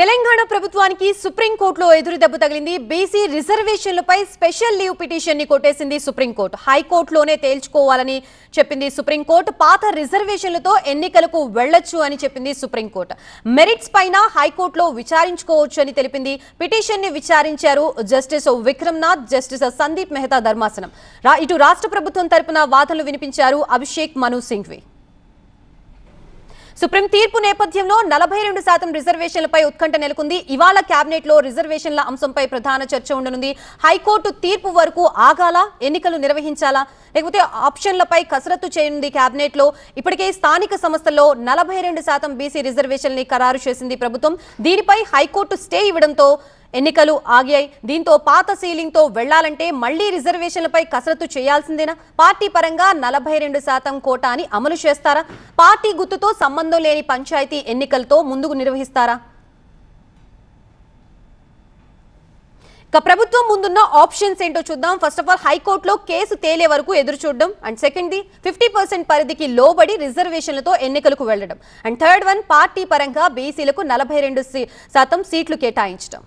తెలంగాణ ప్రభుత్వానికి సుప్రీంకోర్టులో ఎదురు దెబ్బ తగిలింది. బీసీ రిజర్వేషన్లపై స్పెషల్ లీవ్ పిటిషన్ని కొట్టేసింది సుప్రీంకోర్టు. హైకోర్టులోనే తేల్చుకోవాలని చెప్పింది సుప్రీంకోర్టు. పాత రిజర్వేషన్లతో ఎన్నికలకు వెళ్ళొచ్చు అని చెప్పింది సుప్రీంకోర్టు. మెరిట్స్ పైన హైకోర్టులో విచారించుకోవచ్చు అని తెలిపింది. పిటిషన్ని విచారించారు జస్టిస్ విక్రమ్నాథ్ జస్టిస్ సందీప్ మెహతా ధర్మాసనం. రా- ఇటు రాష్ట్ర ప్రభుత్వం తరపున వాదనలు వినిపించారు అభిషేక్ మను సింఘ్వి. సుప్రీం తీర్పు నేపథ్యంలో నలభై రెండు శాతం రిజర్వేషన్లపై ఉత్కంఠ నెలకొంది. ఇవాళ కేబినెట్లో రిజర్వేషన్ల అంశంపై ప్రధాన చర్చ ఉండనుంది. హైకోర్టు తీర్పు వరకు ఆగాలా ఎన్నికలు నిర్వహించాలా లేకపోతే ఆప్షన్లపై కసరత్తు చేయనుంది కేబినెట్లో ఇప్పటికే స్థానిక సంస్థల్లో నలభై రెండు శాతం బీసీ రిజర్వేషన్ని ఖరారు చేసింది ప్రభుత్వం. దీనిపై హైకోర్టు స్టే ఇవ్వడంతో ఎన్నికలు ఆగాయి. దీంతో పాత సీలింగ్తో వెళ్ళాలంటే మళ్ళీ రిజర్వేషన్లపై కసరత్తు చేయాల్సిందేనా? పార్టీ పరంగా నలభై రెండు శాతం కోటాని అమలు చేస్తారా? పార్టీ గుర్తుతో సంబంధం లేని పంచాయతీ ఎన్నికలతో ముందుకు నిర్వహిస్తారా? ఇక ప్రభుత్వం ముందున్న ఆప్షన్స్ ఏంటో చూద్దాం. ఫస్ట్ ఆఫ్ ఆల్ హైకోర్టులో కేసు తేలే వరకు ఎదురు చూడడం. And second the fifty percent పరిధికి లోబడి రిజర్వేషన్లతో ఎన్నికలకు వెళ్ళడం అండ్ థర్డ్ వన్ పార్టీ పరంగా బీసీలకు నలభై రెండు శాతం సీట్లు కేటాయించడం.